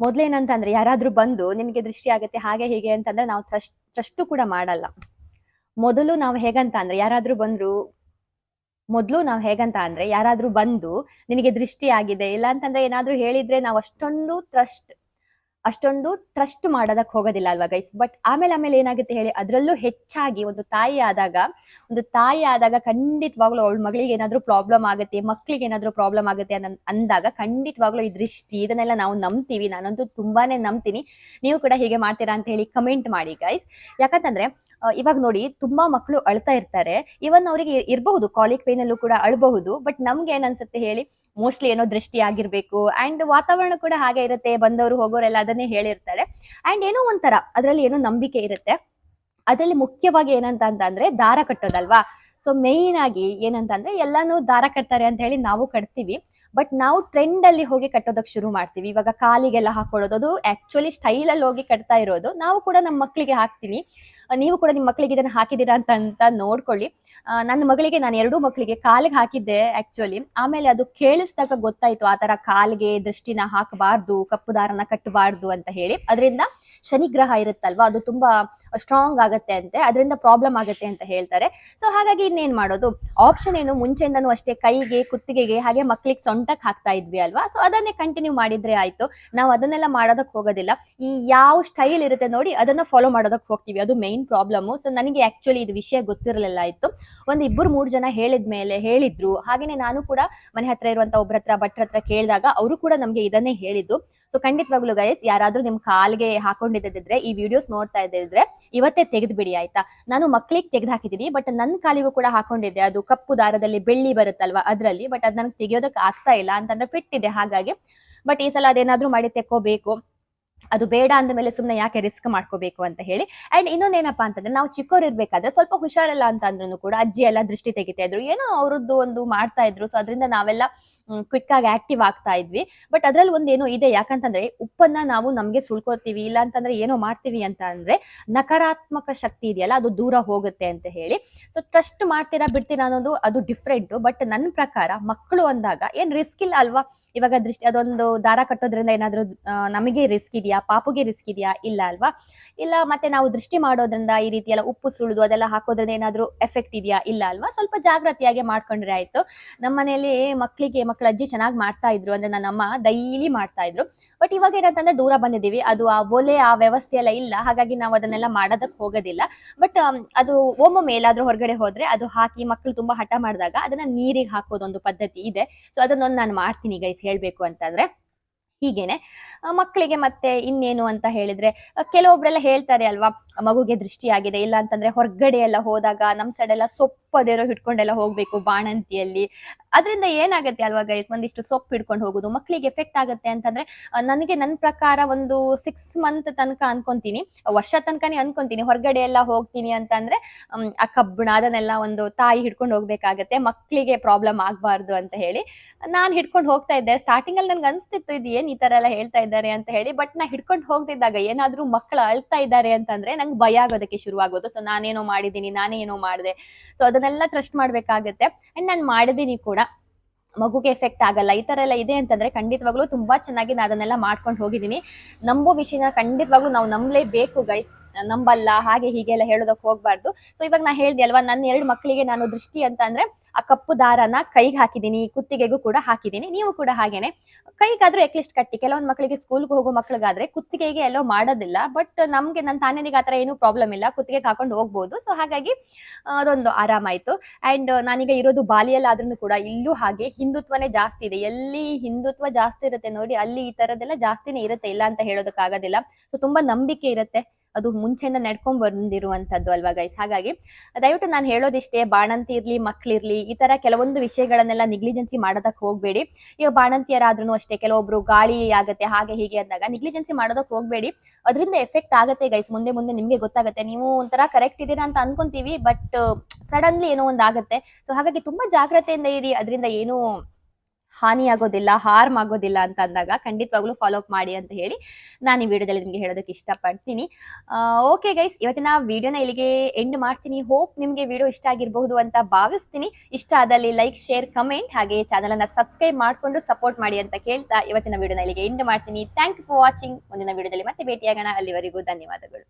ಮೊದ್ಲೇನಂತಂದ್ರೆ ಯಾರಾದ್ರೂ ಬಂದು ನಿನಗೆ ದೃಷ್ಟಿ ಆಗುತ್ತೆ, ಹಾಗೆ ಹೀಗೆ ಅಂತಂದ್ರೆ ನಾವು ಟ್ರಸ್ಟ್ ಕೂಡ ಮಾಡಲ್ಲ. ಮೊದಲು ನಾವು ಹೇಗಂತ ಅಂದ್ರೆ ಯಾರಾದ್ರೂ ಬಂದ್ರು, ಮೊದಲು ನಾವು ಹೇಗಂತ ಅಂದ್ರೆ ಯಾರಾದ್ರೂ ಬಂದು ನಿನಗೆ ದೃಷ್ಟಿ ಆಗಿದೆ ಇಲ್ಲ ಅಂತಂದ್ರೆ ಏನಾದ್ರೂ ಹೇಳಿದ್ರೆ ನಾವು ಅಷ್ಟೊಂದು ಟ್ರಸ್ಟ್ ಅಷ್ಟೊಂದು ಟ್ರಸ್ಟ್ ಮಾಡೋದಕ್ಕೆ ಹೋಗೋದಿಲ್ಲ ಅಲ್ವಾ ಗೈಸ್ ಬಟ್ ಆಮೇಲೆ ಆಮೇಲೆ ಏನಾಗುತ್ತೆ ಹೇಳಿ, ಅದರಲ್ಲೂ ಹೆಚ್ಚಾಗಿ ಒಂದು ತಾಯಿ ಆದಾಗ, ಒಂದು ತಾಯಿ ಆದಾಗ ಖಂಡಿತವಾಗ್ಲೂ ಅವಳ ಮಗಳಿಗೆ ಏನಾದರೂ ಪ್ರಾಬ್ಲಮ್ ಆಗುತ್ತೆ ಮಕ್ಕಳಿಗೆ ಏನಾದರೂ ಪ್ರಾಬ್ಲಮ್ ಆಗುತ್ತೆ ಅನ್ನೋ ಅಂದಾಗ ಖಂಡಿತವಾಗ್ಲೂ ಈ ದೃಷ್ಟಿ, ಇದನ್ನೆಲ್ಲ ನಾವು ನಂಬ್ತೀವಿ. ನಾನಂತೂ ತುಂಬಾನೇ ನಂಬ್ತೀನಿ. ನೀವು ಕೂಡ ಹೀಗೆ ಮಾಡ್ತೀರಾ ಅಂತ ಹೇಳಿ ಕಮೆಂಟ್ ಮಾಡಿ ಗೈಸ್ ಯಾಕಂತಂದ್ರೆ ಇವಾಗ ನೋಡಿ ತುಂಬಾ ಮಕ್ಕಳು ಅಳ್ತಾ ಇರ್ತಾರೆ. ಇವನ್ ಅವರಿಗೆ ಇರಬಹುದು ಕಾಲಿಕ್ ಪೇನ್ ಅಲ್ಲೂ ಕೂಡ ಅಳಬಹುದು ಬಟ್ ನಮ್ಗೆ ಏನ್ ಅನ್ಸುತ್ತೆ ಹೇಳಿ ಮೋಸ್ಟ್ಲಿ ಏನೋ ದೃಷ್ಟಿ ಆಗಿರ್ಬೇಕು ಅಂಡ್ ವಾತಾವರಣ ಕೂಡ ಹಾಗೆ ಇರುತ್ತೆ. ಬಂದವರು, ಹೋಗೋರೆಲ್ಲ ಅದನ್ನೇ ಹೇಳಿರ್ತಾರೆ ಅಂಡ್ ಏನೋ ಒಂಥರ, ಅದರಲ್ಲಿ ಏನೋ ನಂಬಿಕೆ ಇರುತ್ತೆ. ಅದರಲ್ಲಿ ಮುಖ್ಯವಾಗಿ ಏನಂತ ಅಂತ ಅಂದ್ರೆ ದಾರ ಕಟ್ಟೋದಲ್ವಾ? ಸೊ ಮೇಯ್ನ್ ಆಗಿ ಏನಂತಂದ್ರೆ ಎಲ್ಲಾನು ದಾರ ಕಟ್ತಾರೆ ಅಂತ ಹೇಳಿ ನಾವು ಕಟ್ತೀವಿ. ಬಟ್ ನಾವು ಟ್ರೆಂಡ್ ಅಲ್ಲಿ ಹೋಗಿ ಕಟ್ಟೋದಕ್ಕೆ ಶುರು ಮಾಡ್ತೀವಿ. ಇವಾಗ ಕಾಲಿಗೆಲ್ಲ ಹಾಕೊಳ್ಳೋದು, ಅದು ಆಕ್ಚುಲಿ ಸ್ಟೈಲ್ ಅಲ್ಲಿ ಹೋಗಿ ಕಟ್ತಾ ಇರೋದು. ನಾವು ಕೂಡ ನಮ್ಮ ಮಕ್ಕಳಿಗೆ ಹಾಕ್ತೀನಿ. ನೀವು ಕೂಡ ನಿಮ್ಮ ಮಕ್ಕಳಿಗೆ ಇದನ್ನ ಹಾಕಿದ್ದೀರಾ ಅಂತ ಅಂತ ನೋಡ್ಕೊಳ್ಳಿ. ನನ್ನ ಮಗಳಿಗೆ ನಾನು ಎರಡೂ ಮಕ್ಕಳಿಗೆ ಕಾಲಿಗೆ ಹಾಕಿದ್ದೆ ಆಕ್ಚುಲಿ ಆಮೇಲೆ ಅದು ಕೇಳಿಸ್ದಾಗ ಗೊತ್ತಾಯ್ತು, ಆ ತರ ಕಾಲಿಗೆ ದೃಷ್ಟಿನ ಹಾಕಬಾರ್ದು, ಕಪ್ಪು ದಾರನ ಕಟ್ಟಬಾರ್ದು ಅಂತ ಹೇಳಿ. ಅದರಿಂದ ಶನಿಗ್ರಹ ಇರುತ್ತಲ್ವಾ, ಅದು ತುಂಬಾ ಸ್ಟ್ರಾಂಗ್ ಆಗುತ್ತೆ ಅಂತೆ, ಅದರಿಂದ ಪ್ರಾಬ್ಲಮ್ ಆಗುತ್ತೆ ಅಂತ ಹೇಳ್ತಾರೆ. ಸೊ ಹಾಗಾಗಿ ಇನ್ನೇನ್ ಮಾಡೋದು? ಆಪ್ಷನ್ ಏನು? ಮುಂಚೆಯಿಂದನೂ ಅಷ್ಟೇ ಕೈಗೆ, ಕುತ್ತಿಗೆಗೆ, ಹಾಗೆ ಮಕ್ಳಿಗೆ ಸೊಂಟಕ್ಕೆ ಹಾಕ್ತಾ ಇದ್ವಿ ಅಲ್ವಾ? ಸೊ ಅದನ್ನೇ ಕಂಟಿನ್ಯೂ ಮಾಡಿದ್ರೆ ಆಯ್ತು. ನಾವು ಅದನ್ನೆಲ್ಲ ಮಾಡೋದಕ್ಕೆ ಹೋಗೋದಿಲ್ಲ. ಈ ಯಾವ ಸ್ಟೈಲ್ ಇರುತ್ತೆ ನೋಡಿ, ಅದನ್ನ ಫಾಲೋ ಮಾಡೋದಕ್ಕೆ ಹೋಗ್ತೀವಿ. ಅದು ಮೈನ್ ಪ್ರಾಬ್ಲಮ್ ಸೊ ನನಗೆ ಆಕ್ಚುಲಿ ಇದು ವಿಷಯ ಗೊತ್ತಿರಲಿಲ್ಲ ಇತ್ತು ಒಂದ್ ಇಬ್ಬರು ಮೂರು ಜನ ಹೇಳಿದ ಮೇಲೆ ಹೇಳಿದ್ರು. ಹಾಗೇನೆ ನಾನು ಕೂಡ ಮನೆ ಹತ್ರ ಇರುವಂತ ಒಬ್ಬರ ಹತ್ರ, ಭಟ್ರ ಹತ್ರ ಕೇಳಿದಾಗ ಅವರು ಕೂಡ ನಮ್ಗೆ ಇದನ್ನೇ ಹೇಳಿದ್ದು. ಸೊ ಖಂಡಿತವಾಗ್ಲೂ ಗೈಸ್ ಯಾರಾದ್ರೂ ನಿಮ್ ಕಾಲ್ಗೆ ಹಾಕೊಂಡಿದ್ದಿದ್ರೆ, ಈ ವಿಡಿಯೋಸ್ ನೋಡ್ತಾ ಇದ್ದಿದ್ರೆ, ಇವತ್ತೇ ತೆಗೆದು ಬಿಡಿ ಆಯ್ತಾ? ನಾನು ಮಕ್ಳಿಗೆ ತೆಗೆದು ಹಾಕಿದ್ದೀನಿ ಬಟ್ ನನ್ನ ಕಾಲಿಗೂ ಕೂಡ ಹಾಕೊಂಡಿದ್ದೆ. ಅದು ಕಪ್ಪು ದಾರದಲ್ಲಿ ಬೆಳ್ಳಿ ಬರುತ್ತಲ್ವಾ, ಅದ್ರಲ್ಲಿ ಬಟ್ ಅದ್ ನನಗೆ ತೆಗೆಯೋದಕ್ಕೆ ಆಗ್ತಾ ಇಲ್ಲ ಅಂತಂದ್ರೆ ಫಿಟ್ ಇದೆ ಹಾಗಾಗಿ. ಬಟ್ ಈ ಸಲ ಅದೇನಾದ್ರೂ ಮಾಡಿ ತೆಕ್ಕೋಬೇಕು. ಅದು ಬೇಡ ಅಂದ ಮೇಲೆ ಸುಮ್ಮನೆ ಯಾಕೆ ರಿಸ್ಕ್ ಮಾಡ್ಕೋಬೇಕು ಅಂತ ಹೇಳಿ. ಅಂಡ್ ಇನ್ನೊಂದೇನಪ್ಪಾ ಅಂತಂದ್ರೆ ನಾವು ಚಿಕ್ಕವ್ರು ಇರ್ಬೇಕಾದ್ರೆ ಸ್ವಲ್ಪ ಹುಷಾರಲ್ಲ ಅಂತ ಅಂದ್ರೂ ಕೂಡ ಅಜ್ಜಿ ಎಲ್ಲ ದೃಷ್ಟಿ ತೆಗಿತಾ ಇದ್ರು ಏನೋ ಅವ್ರದ್ದು ಒಂದು ಮಾಡ್ತಾ ಇದ್ರು. ಸೊ ಅದರಿಂದ ನಾವೆಲ್ಲ ಕ್ವಿಕ್ ಆಗಿ ಆಕ್ಟಿವ್ ಆಗ್ತಾ ಇದ್ವಿ. ಬಟ್ ಅದ್ರಲ್ಲಿ ಒಂದೇನೋ ಇದೆ. ಯಾಕಂತಂದ್ರೆ ಉಪ್ಪನ್ನ ನಾವು ನಮ್ಗೆ ಸುಳ್ಕೋತೀವಿ, ಇಲ್ಲ ಅಂತಂದ್ರೆ ಏನೋ ಮಾಡ್ತೀವಿ ಅಂತ ಅಂದ್ರೆ ನಕಾರಾತ್ಮಕ ಶಕ್ತಿ ಇದೆಯಲ್ಲ, ಅದು ದೂರ ಹೋಗುತ್ತೆ ಅಂತ ಹೇಳಿ. ಸೊ ಟ್ರಸ್ಟ್ ಮಾಡ್ತೀರಾ ಬಿಡ್ತೀರಾ ಅನ್ನೋದು ಅದು ಡಿಫ್ರೆಂಟ್ ಬಟ್ ನನ್ನ ಪ್ರಕಾರ ಮಕ್ಕಳು ಅಂದಾಗ ಏನ್ ರಿಸ್ಕ್ ಇಲ್ಲ ಅಲ್ವಾ? ಇವಾಗ ದೃಷ್ಟಿ, ಅದೊಂದು ದಾರ ಕಟ್ಟೋದ್ರಿಂದ ಏನಾದ್ರೂ ನಮಗೆ ರಿಸ್ಕ್ ಇದೆಯಾ? ಪಾಪುಗೆ ರಿಸ್ಕ್ ಇದೆಯಾ? ಇಲ್ಲ ಅಲ್ವಾ? ಇಲ್ಲ, ಮತ್ತೆ ನಾವು ದೃಷ್ಟಿ ಮಾಡೋದ್ರಿಂದ ಈ ರೀತಿ ಎಲ್ಲ ಉಪ್ಪು ಸುಳಿದು ಅದೆಲ್ಲ ಹಾಕೋದ್ರಿಂದ ಏನಾದ್ರೂ ಎಫೆಕ್ಟ್ ಇದೆಯಾ? ಇಲ್ಲ ಅಲ್ವಾ? ಸ್ವಲ್ಪ ಜಾಗೃತಿಯಾಗಿ ಮಾಡ್ಕೊಂಡ್ರೆ ಆಯ್ತು. ನಮ್ಮ ಮನೆಯಲ್ಲಿ ಮಕ್ಕಳಿಗೆ ಮಕ್ಕಳ ಅಜ್ಜಿ ಚೆನ್ನಾಗಿ ಮಾಡ್ತಾ ಇದ್ರು ಅಂದ್ರೆ ನನ್ನ ಅಮ್ಮ ಡೈಲಿ ಮಾಡ್ತಾ ಇದ್ರು. ಬಟ್ ಇವಾಗ ಏನಂತಂದ್ರೆ ದೂರ ಬಂದಿದ್ದೀವಿ. ಅದು ಆ ಒಲೆ, ಆ ವ್ಯವಸ್ಥೆ ಎಲ್ಲ ಇಲ್ಲ. ಹಾಗಾಗಿ ನಾವು ಅದನ್ನೆಲ್ಲ ಮಾಡೋದಕ್ಕೆ ಹೋಗೋದಿಲ್ಲ. ಬಟ್ ಅದು ಒಮ್ಮೊಮ್ಮೆ ಎಲ್ಲಾದ್ರೂ ಹೊರಗಡೆ ಹೋದ್ರೆ ಅದು ಹಾಕಿ ಮಕ್ಕಳು ತುಂಬಾ ಹಠ ಮಾಡಿದಾಗ ಅದನ್ನ ನೀರಿಗೆ ಹಾಕೋದೊಂದು ಪದ್ಧತಿ ಇದೆ. ಸೊ ಅದನ್ನೊಂದು ನಾನು ಮಾಡ್ತೀನಿ ಗೈಸ್ ಹೇಳ್ಬೇಕು ಅಂತಂದ್ರೆ. ಹೀಗೇನೆ. ಮಕ್ಕಳಿಗೆ ಮತ್ತೆ ಇನ್ನೇನು ಅಂತ ಹೇಳಿದ್ರೆ ಕೆಲವೊಬ್ರೆಲ್ಲ ಹೇಳ್ತಾರೆ ಅಲ್ವಾ ಮಗುಗೆ ದೃಷ್ಟಿ ಆಗಿದೆ ಇಲ್ಲ ಅಂತಂದ್ರೆ ಹೊರಗಡೆ ಎಲ್ಲ ಹೋದಾಗ ನಮ್ ಸೈಡ್ ಎಲ್ಲ ಹಿಡ್ಕೊಂಡೆಲ್ಲ ಹೋಗ್ಬೇಕು ಬಾಣಂತಿಯಲ್ಲಿ. ಅದರಿಂದ ಏನಾಗುತ್ತೆ ಅಲ್ವಾ ಗೈಸ್ ಒಂದಿಷ್ಟು ಸೊಪ್ಪು ಹಿಡ್ಕೊಂಡು ಹೋಗುದು. ಮಕ್ಕಳಿಗೆ ಎಫೆಕ್ಟ್ ಆಗುತ್ತೆ ಅಂತಂದ್ರೆ ನನಗೆ ನನ್ನ ಪ್ರಕಾರ ಒಂದು ಸಿಕ್ಸ್ ಮಂತ್ ತನಕ ಅನ್ಕೊಂತೀನಿ. ವರ್ಷ ತನಕನೇ ಅನ್ಕೊಂತೀನಿ. ಹೊರಗಡೆ ಎಲ್ಲ ಹೋಗ್ತೀನಿ ಅಂತಂದ್ರೆ ಆ ಕಬ್ಬಣ ಅದನ್ನೆಲ್ಲ ಒಂದು ತಾಯಿ ಹಿಡ್ಕೊಂಡು ಹೋಗ್ಬೇಕಾಗತ್ತೆ. ಮಕ್ಕಳಿಗೆ ಪ್ರಾಬ್ಲಮ್ ಆಗ್ಬಾರ್ದು ಅಂತ ಹೇಳಿ, ನಾನ್ ಹಿಡ್ಕೊಂಡು ಹೋಗ್ತಾ ಇದ್ದೆ. ಸ್ಟಾರ್ಟಿಂಗ್ ಅಲ್ಲಿ ನನ್ಗೆ ಅನ್ಸ್ತಿತ್ತು, ಇದು ಏನ್ ಈ ತರ ಎಲ್ಲ ಹೇಳ್ತಾ ಇದ್ದಾರೆ ಅಂತ ಹೇಳಿ ಬಟ್ ನಾ ಹಿಡ್ಕೊಂಡು ಹೋಗ್ತಿದ್ದಾಗ ಏನಾದ್ರೂ ಮಕ್ಕಳು ಅಳ್ತಾ ಇದ್ದಾರೆ ಅಂತಂದ್ರೆ ನಂಗೆ ಭಯ ಆಗೋದಕ್ಕೆ ಶುರುವಾಗೋದು. ಸೊ ನಾನೇನೋ ಮಾಡಿದ್ದೀನಿ ನಾನೇ ಏನೋ ಮಾಡಿದೆ. ಸೊ ಅದನ್ನೆಲ್ಲ ಟ್ರಸ್ಟ್ ಮಾಡ್ಬೇಕಾಗತ್ತೆ. ಅಂಡ್ ನಾನು ಮಾಡಿದ್ದೀನಿ ಕೂಡ ಮಗುಗೆ ಎಫೆಕ್ಟ್ ಆಗಲ್ಲ. ಈ ತರ ಎಲ್ಲ ಇದೆ ಅಂತಂದ್ರೆ ಖಂಡಿತವಾಗ್ಲೂ ತುಂಬಾ ಚೆನ್ನಾಗಿ ನಾನು ಅದನ್ನೆಲ್ಲ ಮಾಡ್ಕೊಂಡು ಹೋಗಿದ್ದೀನಿ. ನಂಬೋ ವಿಷಯನ ಖಂಡಿತವಾಗ್ಲೂ ನಾವು ನಂಬಲೇಬೇಕು ಗೈಸ್ ನಂಬಲ್ಲ, ಹಾಗೆ ಹೀಗೆ ಎಲ್ಲ ಹೇಳೋದಕ್ಕೆ ಹೋಗ್ಬಾರ್ದು. ಸೊ ಇವಾಗ ನಾ ಹೇಳ್ದೆ ಅಲ್ವಾ, ನನ್ನ ಎರಡು ಮಕ್ಕಳಿಗೆ ನಾನು ದೃಷ್ಟಿ ಅಂತ ಅಂದ್ರೆ ಆ ಕಪ್ಪು ದಾರನ ಕೈಗೆ ಹಾಕಿದ್ದೀನಿ, ಕುತ್ತಿಗೆಗೂ ಕೂಡ ಹಾಕಿದ್ದೀನಿ, ನೀವು ಕೂಡ ಹಾಗೇನೆ. ಕೈಗಾದ್ರೂ ಎಕ್ಲಿಸ್ಟ್ ಕಟ್ಟಿ, ಕೆಲವೊಂದು ಮಕ್ಕಳಿಗೆ ಸ್ಕೂಲ್ಗೆ ಹೋಗೋ ಮಕ್ಕಳಿಗಾದ್ರೆ ಕುತ್ತಿಗೆಗೆ ಎಲ್ಲೋ ಮಾಡೋದಿಲ್ಲ ಬಟ್ ನಮ್ಗೆ ನನ್ನ ತಾನೇನಿಗೆ ಆತರ ಏನು ಪ್ರಾಬ್ಲಮ್ ಇಲ್ಲ, ಕುತ್ತಿಗೆಗೆ ಹಾಕೊಂಡು ಹೋಗ್ಬೋದು. ಸೊ ಹಾಗಾಗಿ, ಅದೊಂದು ಆರಾಮಾಯ್ತು ಅಂಡ್ ನಾನೀಗ ಇರೋದು ಬಾಲಿಯಲ್ಲಿ ಆದ್ರೂ ಕೂಡ ಇಲ್ಲೂ ಹಾಗೆ ಹಿಂದುತ್ವನೇ ಜಾಸ್ತಿ ಇದೆ. ಎಲ್ಲಿ ಹಿಂದುತ್ವ ಜಾಸ್ತಿ ಇರುತ್ತೆ ನೋಡಿ, ಅಲ್ಲಿ ಈ ತರದೆಲ್ಲ ಜಾಸ್ತಿನೇ ಇರುತ್ತೆ ಇಲ್ಲ ಅಂತ ಹೇಳೋದಕ್ಕಾಗೋದಿಲ್ಲ. ಸೊ ತುಂಬಾ ನಂಬಿಕೆ ಇರುತ್ತೆ. ಅದು ಮುಂಚೆಯಿಂದ ನಡ್ಕೊಂಡ್ ಬಂದಿರುವಂತದ್ದು ಅಲ್ವಾ ಗೈಸ್ ಹಾಗಾಗಿ ದಯವಿಟ್ಟು ನಾನು ಹೇಳೋದಿಷ್ಟೇ, ಬಾಣಂತಿ ಇರ್ಲಿ ಮಕ್ಳಿರ್ಲಿ ಈ ತರ ಕೆಲವೊಂದು ವಿಷಯಗಳನ್ನೆಲ್ಲ ನಿಗ್ಲಿಜೆನ್ಸಿ ಮಾಡೋದಕ್ಕೆ ಹೋಗ್ಬೇಡಿ. ಈಗ ಬಾಣಂತಿಯರಾದ್ರೂ ಅಷ್ಟೇ, ಕೆಲವೊಬ್ರು ಗಾಳಿ ಆಗತ್ತೆ, ಹಾಗೆ ಹೀಗೆ ಅಂದಾಗ ನಿಗ್ಲಿಜೆನ್ಸಿ ಮಾಡೋದಕ್ಕೆ ಹೋಗ್ಬೇಡಿ. ಅದರಿಂದ ಎಫೆಕ್ಟ್ ಆಗತ್ತೆ ಗೈಸ್ ಮುಂದೆ ಮುಂದೆ ನಿಮ್ಗೆ ಗೊತ್ತಾಗುತ್ತೆ. ನೀವು ಒಂಥರ ಕರೆಕ್ಟ್ ಇದ್ದೀರಾ ಅಂತ ಅನ್ಕೊಂತೀವಿ ಬಟ್ ಸಡನ್ಲಿ ಏನೋ ಒಂದು ಆಗತ್ತೆ. ಸೊ ಹಾಗಾಗಿ ತುಂಬಾ ಜಾಗ್ರತೆಯಿಂದ ಇರಿ, ಅದರಿಂದ ಏನು ಹಾನಿ ಆಗೋದಿಲ್ಲ ಹಾರ್ಮ್ ಆಗೋದಿಲ್ಲ ಅಂತ ಅಂದಾಗ ಖಂಡಿತವಾಗ್ಲೂ ಫಾಲೋ ಅಪ್ ಮಾಡಿ ಅಂತ ಹೇಳಿ ನಾನು ಈ ವಿಡಿಯೋದಲ್ಲಿ ನಿಮಗೆ ಹೇಳೋದಕ್ಕೆ ಇಷ್ಟಪಡ್ತೀನಿ. ಓಕೆ ಗೈಸ್ ಇವತ್ತಿನ ವಿಡಿಯೋನ ಇಲ್ಲಿಗೆ ಎಂಡ್ ಮಾಡ್ತೀನಿ. ಹೋಪ್ ನಿಮಗೆ ವಿಡಿಯೋ ಇಷ್ಟ ಆಗಿರಬಹುದು ಅಂತ ಭಾವಿಸ್ತೀನಿ. ಇಷ್ಟ ಆದಲ್ಲಿ ಲೈಕ್ ಶೇರ್ ಕಮೆಂಟ್ ಹಾಗೆ ಚಾನಲ್ ಅನ್ನ ಸಬ್ಸ್ಕ್ರೈಬ್ ಮಾಡಿಕೊಂಡು ಸಪೋರ್ಟ್ ಮಾಡಿ ಅಂತ ಕೇಳ್ತಾ ಇವತ್ತಿನ ವಿಡಿಯೋನ ಇಲ್ಲಿಗೆ ಎಂಡ್ ಮಾಡ್ತೀನಿ. ಥ್ಯಾಂಕ್ ಯು ಫಾರ್ ವಾಚಿಂಗ್ ಮುಂದಿನ ವಿಡಿಯೋದಲ್ಲಿ ಮತ್ತೆ ಭೇಟಿಯಾಗೋಣ. ಅಲ್ಲಿವರೆಗೂ ಧನ್ಯವಾದಗಳು.